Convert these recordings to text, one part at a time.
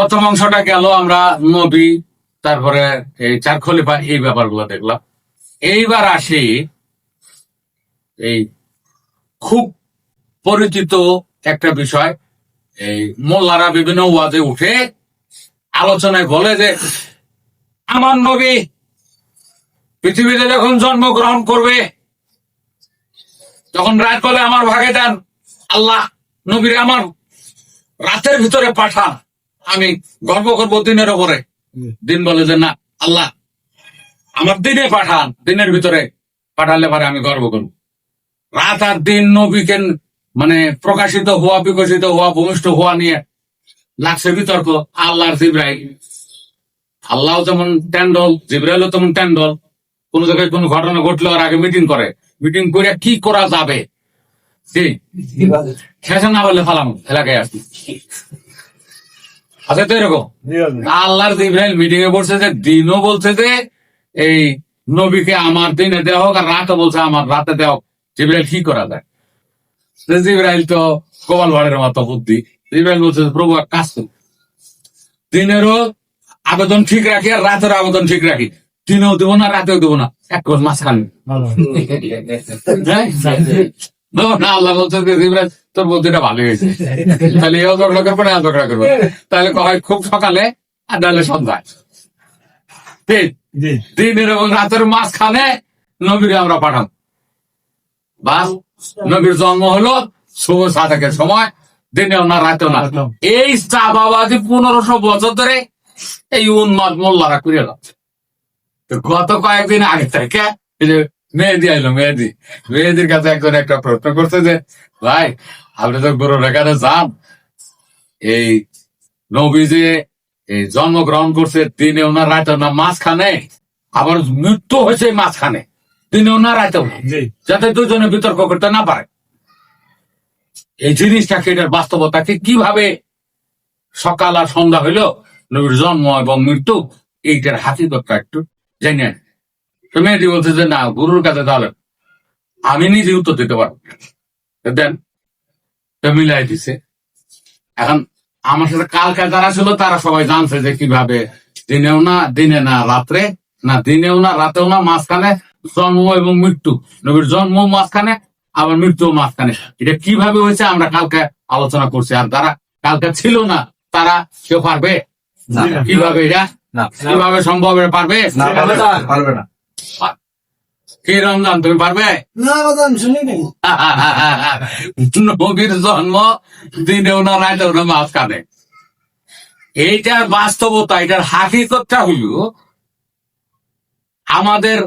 প্রথম অংশটা গেল আমরা নবী, তারপরে এই চার খলিফা, এই ব্যাপারগুলো দেখলাম। এইবার আসি এই খুব পরিচিত একটা বিষয়। এই মোল্লারা বিভিন্ন ওয়াজে উঠে আলোচনায় বলে যে, আমার নবী পৃথিবীতে যখন জন্মগ্রহণ করবে তখন রাত বলে আমার ভাগে দেন আল্লাহ নবীর আমার রাতের ভিতরে পাঠান। আমি গর্ব করব দিনের ওপরে। দিন বলে যে না আল্লাহ আমার দিনে পাঠান। দিনের ভিতরে পাঠালে পারে আমি গর্ব করব। রাত আর দিন নবীকে মানে প্রকাশিত হওয়া বিকশিত হওয়া ভূমিষ্ঠ হওয়া নিয়ে লাগছে বিতর্ক। আল্লাহর জিব্রাইল। আল্লাহ যেমন ট্যান্ডল জিব্রাইলও তেমন ট্যান্ডল। কোন জায়গায় কোন ঘটনা ঘটলে ওর আগে মিটিং করে। মিটিং করে কি করা যাবে? শেষে না বললে ফালাম এলাকায় আসি আছে তো এরকম। আল্লাহর ইব্রাহিম মিটিং এ বলছে যে দিনও বলছে যে এই নবীকে আমার দিনে দেওয়া হোক আর রাতও বলছে আমার রাতে দেওয়া হোক। জিব্রাইল কি করা যায়? জিব্রাইল তো কপাল ভাড়ের মতো বুদ্ধি। জিব্রাইল বলছে প্রভু এক কাজ করুন দিনেরও আবেদন ঠিক রাখি আর রাতের আবেদন ঠিক রাখি। দিনেও দেবো না রাতেও দেবো না। এক কোষ মাঝখানে। হ্যাঁ? না আল্লাহ বলছে যে জিব্রাইল তোর বুদ্ধিটা ভালো হয়েছে। তাহলে এও ঝগড়া করব না ঝগড়া করব। তাহলে কয় খুব সকালে আর নাহলে সন্ধ্যায়। দিনের এবং রাতের মাঝখানে নবীরে আমরা পাঠাম বাস নবীর জন্ম হলো শুভ সাধকের সময় দিনেও না রাতেও না। এই চা চাপাবাদি পনেরোশো বছর ধরে এই উন্মাদ মোল্লারা করে যাচ্ছে। তো গত কয়েকদিন আগে থেকে মেহেদি আইলো মেহেদি। মেহেদির কাছে একজন একটা প্রশ্ন করছে যে ভাই আপনি তো গুরু রেখাতে যান। এই নবী যে এই জন্মগ্রহণ করছে দিনেও না রাতেও না মাঝখানে। আবার মৃত্যু হয়েছে মাঝখানে। দিনেও না রাতেও না। যাতে দুজনে বিতর্ক করতে না পারে। এই জিনিসটাকে এটার বাস্তবতাকে কীভাবে সকাল আর সন্ধ্যা হইল নবীর জন্ম এবং মৃত্যু? এইটার হাকিকতটা একটু জানি না। তো মেয়েটি বলছে যে না গুরুর কাছে তাহলে আমি নিজে উত্তর দিতে পারব। দেন মিলাই দিছে। এখন আমার সাথে কালকে যারা ছিল তারা সবাই জানছে যে কীভাবে দিনেও না দিনে না রাত্রে না দিনেও না রাতেও না মাঝখানে জন্ম এবং মৃত্যু। নবীর জন্ম মাঝখানে আবার মৃত্যু মাঝখানে। এটা কীভাবে হয়েছে আমরা কালকে আলোচনা করছি। আর যারা কালকে ছিল না তারা কেউ পারবে? কীভাবে এটা? কীভাবে সম্ভব পারবে? পারবে না। কি রমজান তুমি পারবে? না বাদাম শুনি নাই। নবীর জন্ম দিনেও না রাতেও না মাঝখানে। এইটার বাস্তবতা এটার হাকিকতটা হইল আমাদের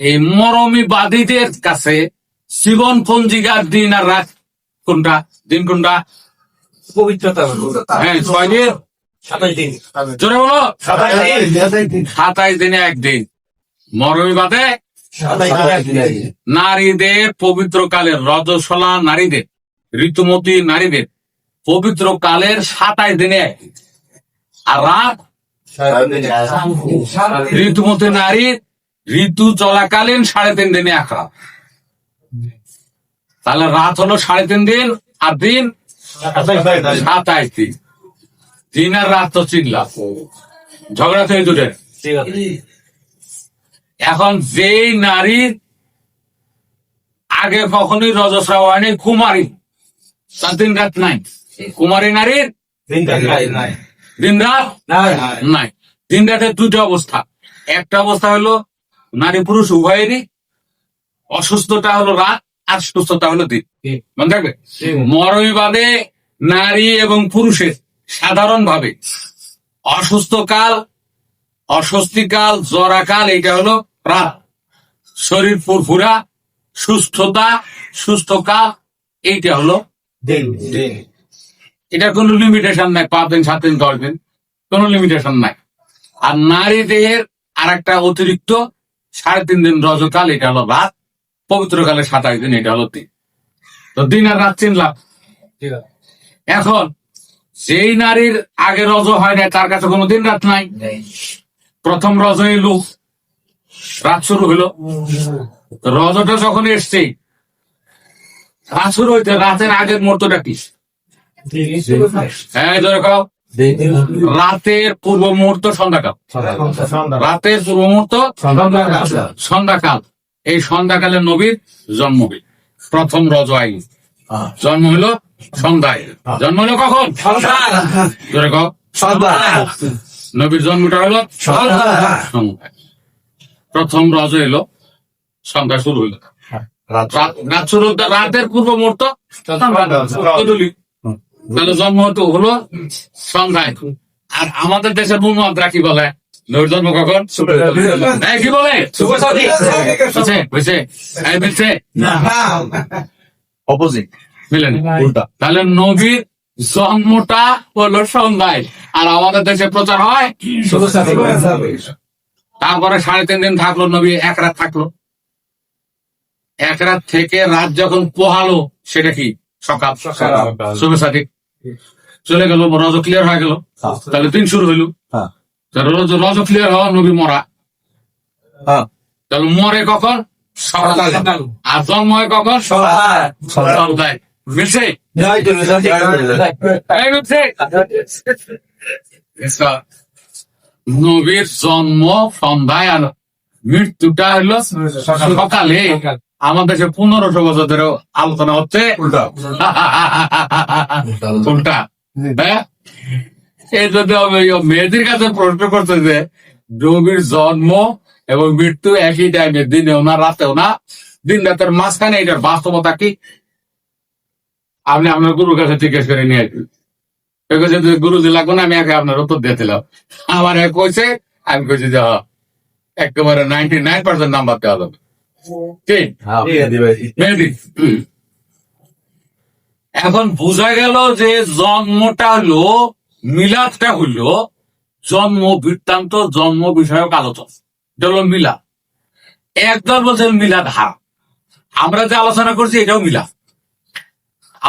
এই মরমী বাদীদের কাছে জীবন পঞ্জিকার দিন আর রাত কোনটা? দিন কোনটা? পবিত্রতা হ্যাঁ ছয় দিন। সাতাশ দিন। জোরে বলো। সাতাশ দিন। সাতাইশ দিনে একদিন। মরমী বাদে নারীদের পবিত্র কালের রজস্বলা নারীদের ঋতুমতী নারীদের পবিত্র কালের সাতাইশ দিনে। আর রাত ঋতুমতী নারীর ঋতু চলাকালীন সাড়ে তিন দিনে এক রাত। তাহলে রাত হলো সাড়ে তিন দিন আর দিন সাতাইশ দিন। দিন। আর রাত তো চিনলাম ঝগড়া থেকে দুটের এখন যেই নারীর আগে কখনোই রজস্রাব হয়নি কুমারী তার দিন রাত নাই। কুমারী নারীর দিন রাত নাই। দিন রাতের দুটো অবস্থা। একটা অবস্থা হলো নারী পুরুষ উভয়েরই অসুস্থতা হলো রাত আর সুস্থতা হলো দিন। মনে থাকবে? মরমিবাদে নারী এবং পুরুষের সাধারণভাবে অসুস্থকাল অস্বস্তিকাল জরাকাল এটা হলো রাত। শরীর ফুরফুরা সুস্থতা সুস্থকাল এইটা হলো এটার কোনো লিমিটেশন নাই পাঁচ দিন সাত দিন দশ দিন কোনো লিমিটেশন নাই। আর নারী দেহের আর একটা অতিরিক্ত সাড়ে তিন দিন রজকাল এটা হলো রাত। পবিত্রকালে সাতাশ দিন এটা হলো দিন। তো দিন আর রাত চিনলাম। এখন যেই নারীর আগে রজ হয় না তার কাছে কোনো দিন রাত নাই। প্রথম রজ এলো রাত শুরু হলো রজটা যখন এসছে রাত শুরু হইতে রাতের আগের মুহূর্তটা কি? হ্যাঁ ধরে খাও রাতের পূর্ব মুহূর্ত সন্ধ্যাকাল রাতের পূর্ব মুহূর্ত সন্ধ্যাকাল। এই সন্ধ্যাকালে নবীর জন্ম হইল প্রথম রজ আইন। জন্ম হইল সন্ধ্যায়। জন্ম হইল কখন? কও। নবীর জন্মটা হইল প্রথম রজ এলো সন্ধ্যা শুরু হইল। রাত। রাত শুরু রাতের পূর্ব মুহূর্ত। তাহলে জন্ম হতো হলো সন্ধ্যায়। আর আমাদের দেশের মুহাম্মদরা কি বলে? নবীর জন্ম কখন? কি বলে? অপোজিট মিলেন। তাহলে নবীর জন্মটা হলো সন্ধ্যায়। আর আমাদের দেশে প্রচার হয় তারপরে সাড়ে তিন দিন থাকল নবী এক রাত থাকল। এক রাত থেকে রাত যখন পোহালো সেটা কি? সকাল। শুভে সাদিক চলে গেল রজ ক্লিয়ার হয়ে গেল। তাহলে দিন শুরু হইল। হ্যাঁ। রজ রজ ক্লিয়ার হওয়া নবী মরা। হ্যাঁ। তাহলে মরে কখন? সকালে। আর জন্ম হয় কখন? সকাল। সন্ধ্যায়। মিলছে নবীর জন্ম সন্ধ্যায় আর মৃত্যুটা হলো সকালে। আমাদের দেশে পনেরোশো বছর ধরে আলোচনা হচ্ছে। উল্টা। হ্যাঁ? এই জন্য মেয়েদের কাছে প্রশ্ন করছে যে নবীর জন্ম এবং মৃত্যু একই টাইমে দিনেও না রাতেও না? দিন রাতের মাঝখানে এটার বাস্তবতা কি? আপনি আপনার গুরুর কাছে জিজ্ঞেস করে নিয়ে আসবেন। কইছে যে গুরুজি লাগবে না আমি আগে আপনার উত্তর দিয়ে দিলাম। আমার এক কইছে আমি কইছি যে হ্যাঁ, একেবারে নাইনটি নাইন পার্সেন্ট নাম্বার দেওয়া যাবে। হুম। এখন বোঝা গেল যে জন্মটা হলো মিলাদটা হলো জন্ম বৃত্তান্ত জন্ম বিষয়ক আলোচনা এটা হলো মিলাদ। একদল বলছেন মিলাদ হারাম। আমরা যে আলোচনা করছি এটাও মিলাদ।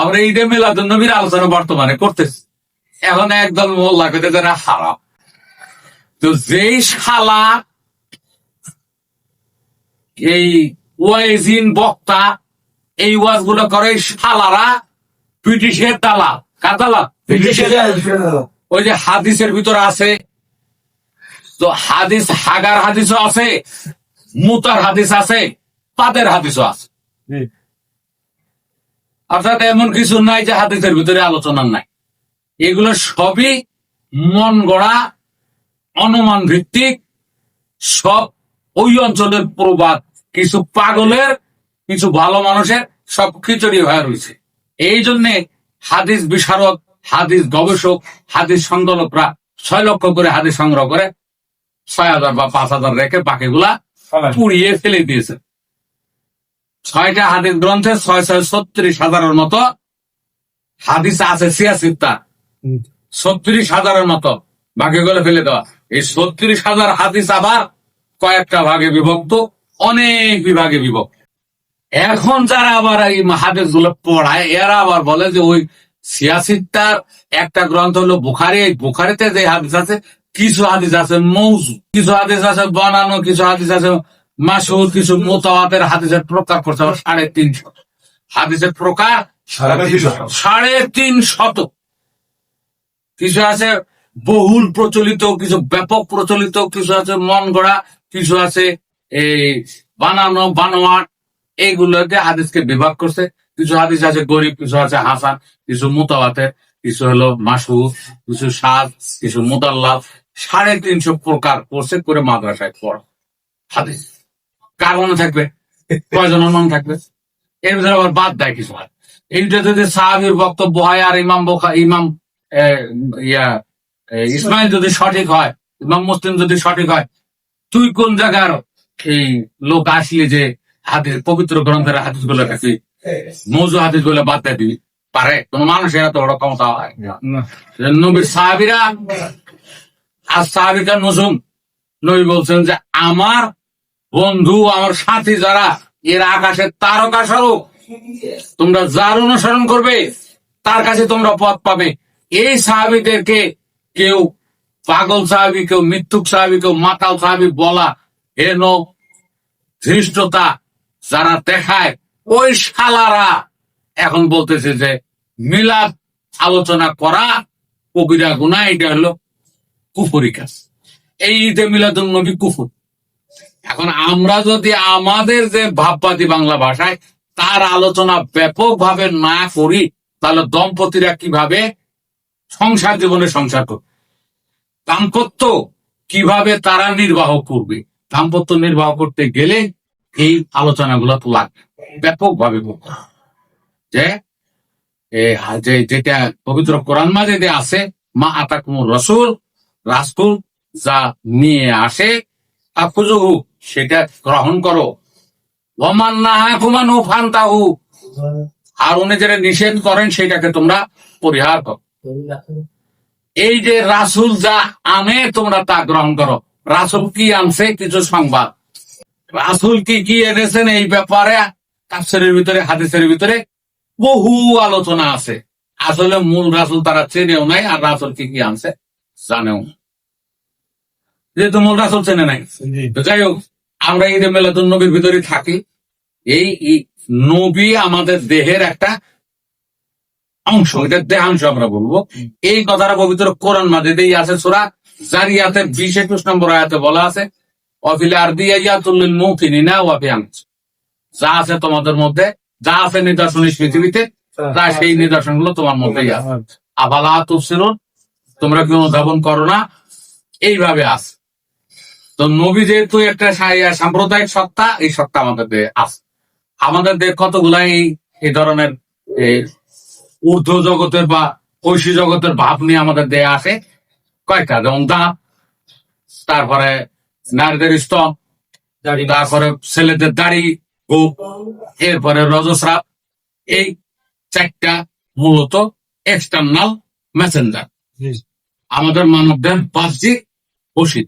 আমরা এইটা মিলাদ নবীর আলোচনা বর্তমানে করতেছি। এখন একদল মোল্লা কেটে যারা হারাম। তো যেই শালা এই ওয়াইজিন বক্তা এই ওয়াজগুলো করে শালারা ব্রিটিশের দালাল। কার দালাল? ব্রিটিশের ওই যে হাদিসের ভিতরে আছে। তো হাদিস হাগার হাদিসও আছে মুতার হাদিস আছে পাদের হাদিসও আছে। অর্থাৎ এমন কিছু নাই যে হাদিসের ভিতরে আলোচনা নাই। এগুলো সবই মন গড়া অনুমান ভিত্তিক সব ওই অঞ্চলের প্রবাদ। কিছু পাগলের কিছু ভালো মানুষের সব খিচুড়ি হয়ে রয়েছে। এই জন্যে হাদিস বিশারদ হাদিস গবেষক হাদিস সংকলকরা ছয় লক্ষ করে হাদিস সংগ্রহ করে ছয় হাজার বা পাঁচ হাজার রেখে বাকিগুলা পুড়িয়ে ফেলে দিয়েছে। ছয়টা হাদিস গ্রন্থে ছয় ছয় ছত্রিশ হাজারের মতো হাদিস আছে সিয়াসিত্তা ছত্রিশ হাজারের মতো। বাকিগুলো ফেলে দেওয়া। এই ছত্রিশ হাজার হাদিস আবার কয়েকটা ভাগে বিভক্ত অনেক বিভাগে বিভক্ত। এখন যারা আবার এই হাদিসগুলো পড়ায় এরা আবার বলে যে ওই সিয়াসিত্তার একটা গ্রন্থ হলো বুখারি। এই বুখারিতে যে হাদিস আছে কিছু হাদিস আছে মৌজু কিছু হাদিস আছে বানানো কিছু হাদিস আছে মাসুদ কিছু মোতাবাতের হাদিসের প্রকার করছে আবার সাড়ে তিনশো হাদিসের প্রকার সাড়ে তিন শত। কিছু আছে বহুল প্রচলিত কিছু ব্যাপক প্রচলিত কিছু আছে মন গড়া কিছু আছে এই বানানো বানোয়াট এইগুলোকে হাদিসকে বিভাগ করছে। কিছু হাদিস আছে গরিব কিছু আছে হাসান কিছু মোতাবাতের কিছু হলো মাসু কিছু সাদ কিছু মোতাল্লাভ সাড়ে তিনশো প্রকার করছে করে মাদ্রাসায় পড়া হাদিস। কার মনে থাকবে? কয়জনের মনে থাকবে? এর ভিতরে আবার বাদ দেয় কিছু হয় এইটা যদি সাহাবির বক্তব্য হয় আর ইমাম বোখা ইমাম ইয়া ইসমাইল যদি সঠিক হয় ইমাম মুসলিম যদি সঠিক হয় তুই কোন জায়গার এই লোক আসলি যে হাদিস পবিত্র গ্রন্থের হাদিসগুলো কাছে মৌজু হাদিসগুলো বাদ দিয়ে দিবি। পারে? কোন মানুষের এত বড় ক্ষমতা হয়? নবীর সাহাবিরা আর সাহাবিকা নজুম নবী বলছেন যে আমার বন্ধু, আমার সাথী যারা, এর আকাশের তারকা স্বরূপ। তোমরা যার অনুসরণ করবে, তার কাছে তোমরা পথ পাবে। এই সাহাবিদেরকে কেউ পাগল সাহাবি, কেউ মৃত্যুক সাহাবি, কেউ মাতাল সাহাবি বলা হেন ধৃষ্টতা যারা দেখায়। ওই শালারা এখন বলতেছে যে, মিলাদ আলোচনা করা কবিরা গুণা এটা হলো কুফরি কাজ। এই ঈদে মিলাদুল নবী কুফুর। এখন আমরা যদি আমাদের যে ভাববাদী বাংলা ভাষায় তার আলোচনা ব্যাপকভাবে না করি, তাহলে দম্পতিরা কীভাবে সংসার জীবনে সংসার করবে? দাম্পত্য কীভাবে তারা নির্বাহ করবে? দাম্পত্য নির্বাহ করতে গেলে এই আলোচনাগুলো তো লাগবে, ব্যাপকভাবে যে যেটা পবিত্র কোরআন মাঝে আছে, মা আতাকুমুর রসুল রাসকুল যা নিয়ে আসে সেটা গ্রহণ করো। ওমান না কুমানু ফান্তাহু আর উনি যেটা নিষেধ করেন সেটাকে তোমরা পরিহার করো। এই যে রাসুল যা আনে তোমরা তা গ্রহণ করো। রাসুল কি আনছে? কিছু সংবাদ। রাসুল কি কি এনেছেন এই ব্যাপারে? তাফসিরের ভিতরে, হাদিসের ভিতরে বহু আলোচনা আছে। আসলে মূল রাসুল তারা চেনেও নাই, আর রাসুল কি কি আনছে জানেও। যেহেতু মূল রাসুল চেনে নাই? তো যাই হোক আমরা ঈদে মেলাদুল নবীর ভিতরে থাকি। এই নবী আমাদের দেহের একটা অংশ এটা দেহাংশ আমরা বলব। এই কথাটা পবিত্র কোরআন মাজিদেই আছে সুরা জারিয়াতে বিশ একুশ নম্বর আয়াতে বলা আছে অফিলে আর দিয়ে ইয়াতুল্লিল মৌতিনিনা ওয়াফিয়াংশ যা আছে তোমাদের মধ্যে যা আছে নিদর্শন পৃথিবীতে তা সেই নিদর্শনগুলো তোমার মধ্যেই আছে। আবালা তুফসিরুন তোমরা কি অনুধাবন করো না। এইভাবে আছে। তো নবী যেহেতু একটা সাম্প্রদায়িক সত্তা এই সত্তা আমাদের দেহে আছে। আমাদের দেহ কতগুলা এই ধরনের এই ঊর্ধ্ব জগতের বা ঐশী জগতের ভাব নিয়ে আমাদের দেহে আসে কয়েকটা যেমন দাঁত তারপরে নারীদের স্তন তারপরে ছেলেদের দাড়ি গোপ এরপরে রজস্রাব। এই চারটা মূলত এক্সটার্নাল মেসেঞ্জার আমাদের মানবদের বাহ্যিক বসিত